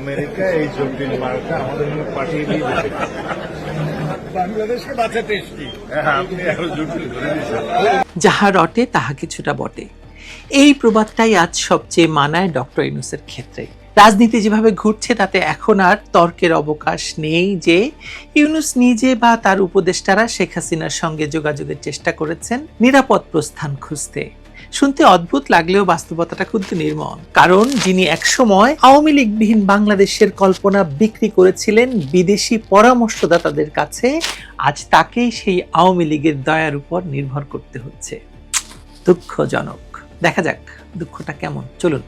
America এই জটিল মার্কা আমাদের জন্য পাঠিয়ে দিয়ে দিতে বাংলাদেশকে বাঁচাতে এসছি। হ্যাঁ আপনি আরও জটিল ধরে যাহা রটে তাহা কিছুটা বটে। এই প্রবাদটাই আজ সবচেয়ে মানায় ডক্টর ইনুসের ক্ষেত্রে। রাজনীতি যেভাবে ঘুরছে তাতে এখন আর তর্কের অবকাশ নেই যে ইউনুস নিজে বা তার উপদেষ্টারা শেখ হাসিনার সঙ্গে যোগাযোগের চেষ্টা করেছেন নিরাপদ প্রস্থান খুঁজতে। শুনতে অদ্ভুত লাগলেও বাস্তবতাটা কিন্তু নির্মল কারণ যিনি একসময় আওয়ামী লীগবিহীন বাংলাদেশের কল্পনা বিক্রি করেছিলেন বিদেশি পরামর্শদাতাদের কাছে, আজ তাকেই সেই আওয়ামী লীগের দয়ার উপর নির্ভর করতে হচ্ছে। দুঃখজনক। দেখা যাক দুঃখটা কেমন। চলুন।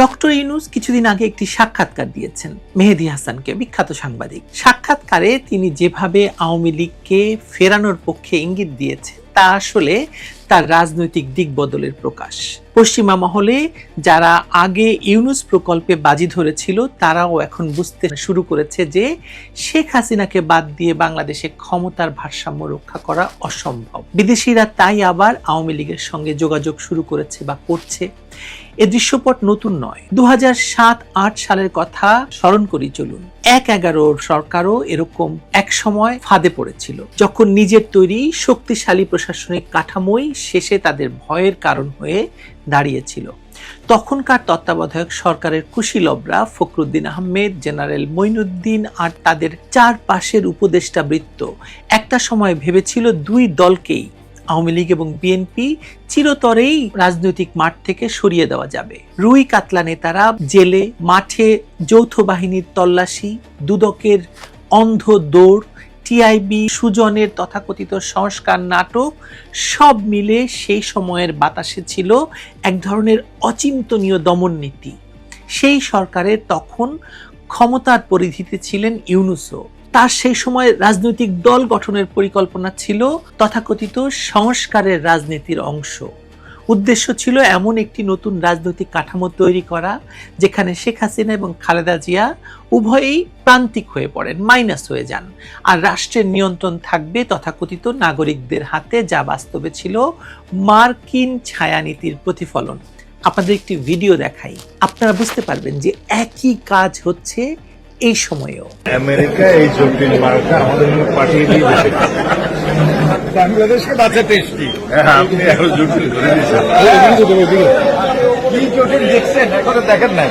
ডক্টর ইউনুস কিছুদিন আগে একটি সাক্ষাৎকার দিয়েছেন, মেহেদি হাসানকে, বিখ্যাত সাংবাদিক। সাক্ষাৎকারে তিনি যেভাবে আওয়ামী লীগকে ফেরানোর পক্ষে ইঙ্গিত দিয়েছেন, তা আসলে তার রাজনৈতিক দিক বদলের প্রকাশ। পশ্চিমা মহলে যারা আগে ইউনুস প্রকল্পে বাজি ধরেছিল, তারাও এখন বুঝতে শুরু করেছে যে শেখ হাসিনাকে বাদ দিয়ে বাংলাদেশে ক্ষমতার ভারসাম্য রক্ষা করা অসম্ভব। বিদেশিরা তাই আবার আওয়ামী লীগের সঙ্গে যোগাযোগ শুরু করেছে বা করছে। এ দৃশ্যপট নতুন নয়। দু সাত, আট সালের কথা স্মরণ করি চলুন। এক এগারোর সরকারও এরকম এক সময় ফাঁদে পড়েছিল। যখন নিজের তৈরি শক্তিশালী প্রশাসনিক কাঠামোই শেষে তাদের ভয়ের কারণ হয়ে দাঁড়িয়েছিল। তখনকার তত্ত্বাবধায়ক সরকারের কুশীলবরা ফখরুদ্দিন আহমেদ, জেনারেল মঈনুদ্দিন আর তাদের চারপাশের উপদেষ্টা বৃত্ত একটা সময় ভেবেছিল দুই দলকেই আওয়ামী লীগ এবং বিএনপি চিরতরেই রাজনৈতিক মাঠ থেকে সরিয়ে দেওয়া যাবে। রুই কাতলা নেতারা জেলে মাঠে যৌথ বাহিনীর তল্লাশি, দুদকের অন্ধ দৌড় টিআইবি সুজনের তথাকথিত সংস্কার নাটক, সব মিলে সেই সময়ের বাতাসে ছিল এক ধরনের অচিন্তনীয় দমন নীতি সেই সরকারের তখন ক্ষমতার পরিধিতে ছিলেন ইউনুসও। তার সেই সময় রাজনৈতিক দল গঠনের পরিকল্পনা ছিল তথাকথিত সংস্কারের রাজনীতির অংশ। উদ্দেশ্য ছিল এমন একটি নতুন রাজনৈতিক কাঠামো তৈরি করা, যেখানে শেখ হাসিনা এবং খালেদা জিয়া উভয়েই প্রান্তিক হয়ে পড়েন, মাইনাস হয়ে যান। আর রাষ্ট্রের নিয়ন্ত্রণ থাকবে তথাকথিত নাগরিকদের হাতে, যা বাস্তবে ছিল মার্কিন ছায়ানীতির প্রতিফলন। আপনাদের একটি ভিডিও দেখাই। আপনারা বুঝতে পারবেন যে একই কাজ হচ্ছে এই সময়েও। আমেরিকা এই জটিল মার্কা আমাদের জন্য পাঠিয়ে দিয়ে বাংলাদেশকে বাঁচা হ্যাঁ আপনি আরও জটিল করে দিয়েছেন। কি জটিল দেখছেন? এখনও দেখেন নাই।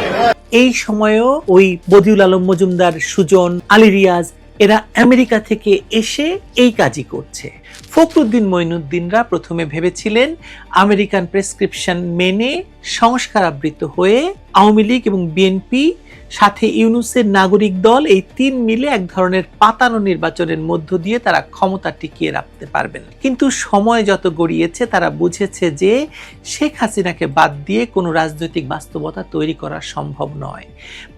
এই সময়েও ওই বদিউল আলম মজুমদার সুজন আলী রিয়াজ এরা আমেরিকা থেকে এসে এই কাজই করছে। ফখরুদ্দিন মঈনুদ্দিনরা প্রথমে ভেবেছিলেন আমেরিকান প্রেসক্রিপশন মেনে সংস্কার আবৃত হয়ে আওয়ামী লীগ এবং বিএনপি, সাথে ইউনুসের নাগরিক দল এই তিন মিলে এক ধরনের পাতানো নির্বাচনের মধ্য দিয়ে তারা ক্ষমতা টিকিয়ে রাখতে পারবেন। কিন্তু সময় যত গড়িয়েছে, তারা বুঝেছে যে শেখ হাসিনাকে বাদ দিয়ে কোনো রাজনৈতিক বাস্তবতা তৈরি করা সম্ভব নয়।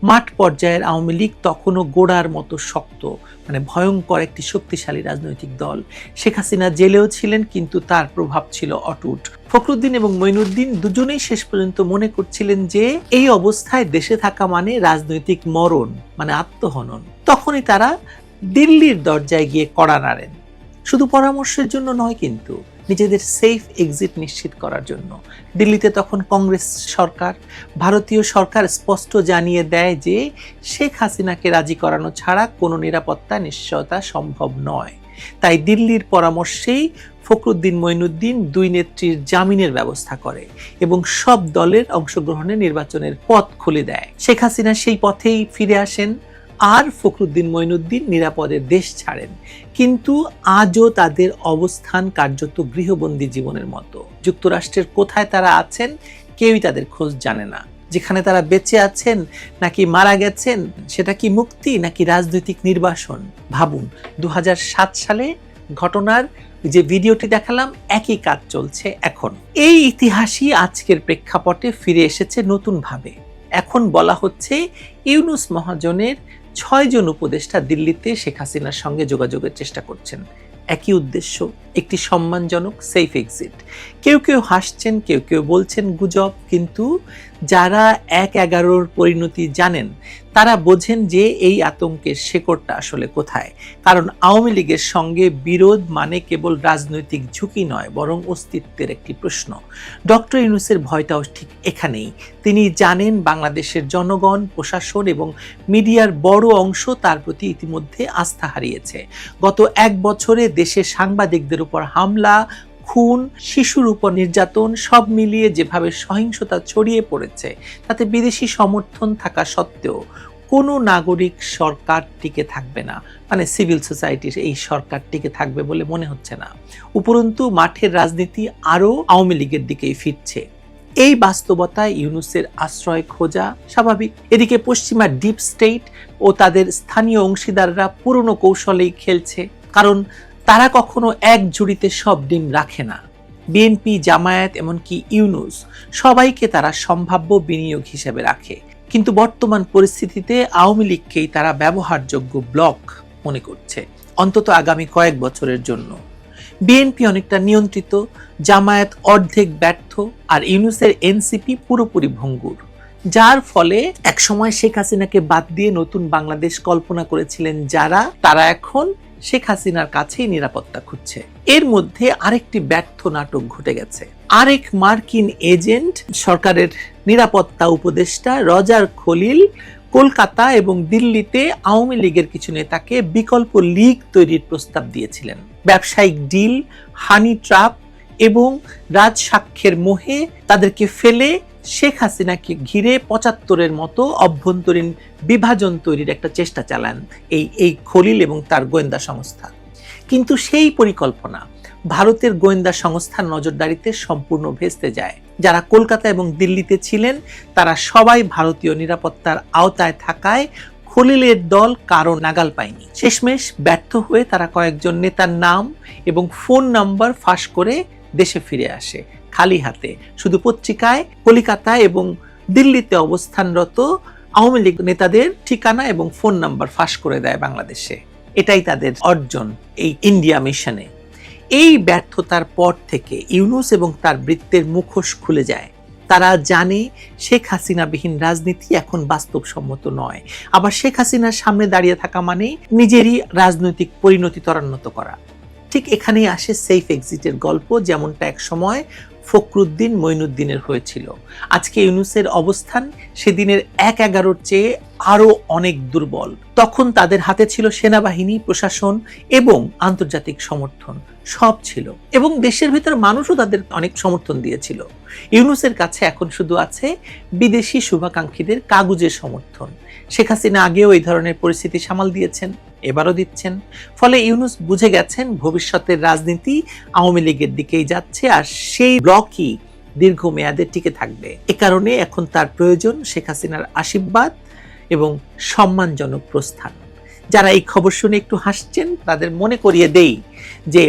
মাঠ পর্যায়ের আওয়ামী লীগ তখনও গোড়ার মতো শক্ত। মানে ভয়ঙ্কর একটি শক্তিশালী রাজনৈতিক দল। শেখ হাসিনা জেলেও ছিলেন, কিন্তু তার প্রভাব ছিল অটুট। ফখরুদ্দিন এবং মঈনুদ্দিন দুজনেই শেষ পর্যন্ত মনে করছিলেন যে, এই অবস্থায় দেশে থাকা মানে রাজনৈতিক মরণ মানে আত্মহনন। তখনই তারা দিল্লির দরজায় গিয়ে কড়া নাড়েন। শুধু পরামর্শের জন্য নয় কিন্তু নিজেদের সেফ এক্সিট নিশ্চিত করার জন্য। দিল্লিতে তখন কংগ্রেস সরকার, ভারতীয় সরকার স্পষ্ট জানিয়ে দেয় যে, শেখ হাসিনাকে রাজি করানো ছাড়া কোনো নিরাপত্তা, নিশ্চয়তা সম্ভব নয়। তাই দিল্লির পরামর্শেই ফখরুদ্দিন মঈনুদ্দিন দুই নেত্রীর জামিনের ব্যবস্থা করে এবং সব দলের অংশগ্রহণে নির্বাচনের পথ খুলে দেয়। শেখ হাসিনা সেই পথেই ফিরে আসেন। আর ফখরুদ্দিন মঈনুদ্দিন নিরাপদে দেশ ছাড়েন। কিন্তু আজও তাদের অবস্থান কার্যত গৃহবন্দী জীবনের মতো। যুক্তরাষ্ট্রের কোথায় তারা আছেন, কেউই তাদের খোঁজ জানে না। যেখানে তারা বেঁচে আছেন, নাকি মারা গেছেন, সেটা কি মুক্তি, নাকি রাজনৈতিক নির্বাসন? ভাবুন দু হাজার সাত সালে ঘটনার যে ভিডিওটি দেখালাম, একই কাজ চলছে এখন। এই ইতিহাসই আজকের প্রেক্ষাপটে ফিরে এসেছে নতুনভাবে। এখন বলা হচ্ছে, ইউনুস মহাজনের ছয়জন উপদেষ্টা দিল্লিতে শেখ হাসিনার সঙ্গে যোগাযোগের চেষ্টা করছেন। একই উদ্দেশ্য, একটি সম্মানজনক সেফ এক্সিট কেউ কেউ হাসছেন, কেউ কেউ বলছেন গুজব, কিন্তু যারা এক এগারোর পরিণতি জানেন তারা বোঝেন যে এই আতঙ্কের শেকড়টা আসলে কোথায়। কারণ আওয়ামী লীগের সঙ্গে বিরোধ মানে কেবল রাজনৈতিক ঝুঁকি নয়, বরং অস্তিত্বের একটি প্রশ্ন। ডক্টর ইউনুসের ভয়টাও ঠিক এখানেই। তিনি জানেন বাংলাদেশের জনগণ, প্রশাসন এবং মিডিয়ার বড় অংশ তার প্রতি ইতিমধ্যে আস্থা হারিয়েছে। গত এক বছরে দেশে সাংবাদিকদের উপর হামলা খুন, শিশুর উপর নির্যাতন, সব মিলিয়ে যেভাবে সহিংসতা ছড়িয়ে পড়েছে, তাতে বিদেশি সমর্থন থাকা সত্ত্বেও কোনো নাগরিক সরকার টিকে থাকবে না। মানে সিভিল সোসাইটির এই সরকার টিকে থাকবে বলে মনে হচ্ছে না। উপরন্তু, মাঠের রাজনীতি আরও আওয়ামী লীগের দিকেই ফিরছে। এই বাস্তবতায় ইউনুসের আশ্রয় খোঁজা স্বাভাবিক। এদিকে পশ্চিমা ডিপ স্টেট ও তাদের স্থানীয় অংশীদাররা পুরনো কৌশলেই খেলছে। কারণ তারা কখনো এক ঝুড়িতে সব ডিম রাখে না। বিএনপি, জামায়াত, এমনকি ইউনুস সবাইকে তারা সম্ভাব্য বিনিয়োগ হিসেবে রাখে। কিন্তু বর্তমান পরিস্থিতিতে আওয়ামী লীগকেই তারা ব্যবহারযোগ্য ব্লক মনে করছে, অন্তত আগামী কয়েক বছরের জন্য। বিএনপি অনেকটা নিয়ন্ত্রিত, জামায়াত অর্ধেক ব্যর্থ আর ইউনুসের এনসিপি পুরোপুরি ভঙ্গুর। যার ফলে একসময় শেখ হাসিনাকে বাদ দিয়ে নতুন বাংলাদেশ কল্পনা করেছিলেন যারা, তারা এখন শেখ হাসিনার কাছেই নিরাপত্তা খুঁজছে। এর মধ্যে আরেকটি ব্যর্থ নাটক ঘটে গেছে। আরেক মার্কিন এজেন্ট, সরকারের নিরাপত্তা উপদেষ্টা রজার খলিল, কলকাতা এবং দিল্লিতে আওয়ামী লীগের কিছু নেতাকে বিকল্প লীগ তৈরির প্রস্তাব দিয়েছিলেন। ব্যবসায়িক ডিল, হানি ট্রাপ এবং রাজ সাক্ষ্যের মোহে তাদেরকে ফেলে শেখ হাসিনাকে ঘিরে পঁচাত্তরের মতো অভ্যন্তরীণ বিভাজন তৈরির একটা চেষ্টা চালান এই এই খলিল এবং তার গোয়েন্দা সংস্থা। কিন্তু সেই পরিকল্পনা ভারতের গোয়েন্দা সংস্থার নজরদারিতে সম্পূর্ণ ভেস্তে যায়। যারা কলকাতা এবং দিল্লিতে ছিলেন, তারা সবাই ভারতীয় নিরাপত্তার আওতায় থাকায় খলিলের দল কারও নাগাল পায়নি। শেষমেশ ব্যর্থ হয়ে তারা কয়েকজন নেতার নাম এবং ফোন নাম্বার ফাঁস করে দেশে ফিরে আসে। খালি হাতে। শুধু পত্রিকায় কলিকাতা এবং দিল্লিতে অবস্থানরত আওয়ামী লীগ নেতাদের ঠিকানা এবং ফোন নাম্বার ফাঁস করে দেয় বাংলাদেশে। এটাই তাদের অর্জন এই ইন্ডিয়া মিশনে। এই ব্যর্থতার পর থেকে ইউনুস এবং তার বৃত্তের মুখোশ খুলে যায়। তারা জানে শেখ হাসিনাবিহীন রাজনীতি এখন বাস্তবসম্মত নয়। আবার শেখ হাসিনার সামনে দাঁড়িয়ে থাকা মানে নিজেরই রাজনৈতিক পরিণতি ত্বরান্বিত করা। ঠিক এখানেই আসে সেফ এক্সিটের গল্প, যেমনটা এক সময় ফখরুদ্দিন মঈনুদ্দিনের হয়েছিল। আজকে ইউনুসের অবস্থান সেদিনের এক এগারোর চেয়ে আরও অনেক দুর্বল। তখন তাদের হাতে ছিল সেনাবাহিনী, প্রশাসন এবং আন্তর্জাতিক সমর্থন। সব ছিল এবং দেশের ভিতর মানুষও তাদের অনেক সমর্থন দিয়েছিল। ইউনুসের কাছে এখন শুধু আছে বিদেশি শুভাকাঙ্ক্ষীদের কাগুজের সমর্থন। শেখ হাসিনা আগেও এই ধরনের পরিস্থিতি সামাল দিয়েছেন। এবারও দিচ্ছেন। ফলে ইউনুস বুঝে গেছেন ভবিষ্যতের রাজনীতি আওয়ামী লীগের দিকেই যাচ্ছে আর সেই ব্লকই দীর্ঘমেয়াদে টিকে থাকবে। এ কারণে এখন তার প্রয়োজন শেখ হাসিনার আশীর্বাদ এবং সম্মানজনক প্রস্থান। যারা এই খবর শুনে একটু হাসছেন, তাদের মনে করিয়ে দেই যে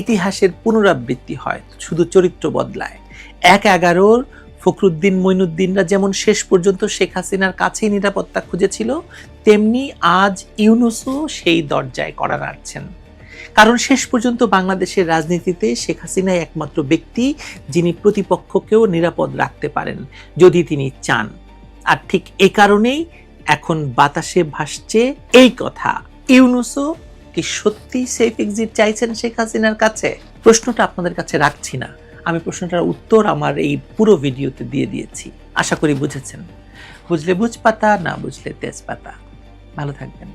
ইতিহাসের পুনরাবৃত্তি হয়, শুধু চরিত্র বদলায়। এক এগারোর ফখরুদ্দিন মইনুদ্দিনরা যেমন শেষ পর্যন্ত শেখ হাসিনার কাছেই নিরাপত্তা খুঁজেছিল, তেমনি আজ ইউনুসও সেই দরজায় করা নাড়ছেন। কারণ শেষ পর্যন্ত বাংলাদেশের রাজনীতিতে শেখ হাসিনাই একমাত্র ব্যক্তি যিনি প্রতিপক্ষকেও নিরাপদ রাখতে পারেন, যদি তিনি চান। আর ঠিক এ কারণেই এখন বাতাসে ভাসছে এই কথা, ইউনুসও কি সত্যি সেফ এক্সিট চাইছেন শেখ হাসিনার কাছে? প্রশ্নটা আপনাদের কাছে রাখছি না। আমি প্রশ্নটার উত্তর আমার এই পুরো ভিডিওতে দিয়ে দিয়েছি। আশা করি বুঝেছেন। বুঝলে বুঝ পাতা না বুঝলে তেজপাতা। ভালো থাকবেন।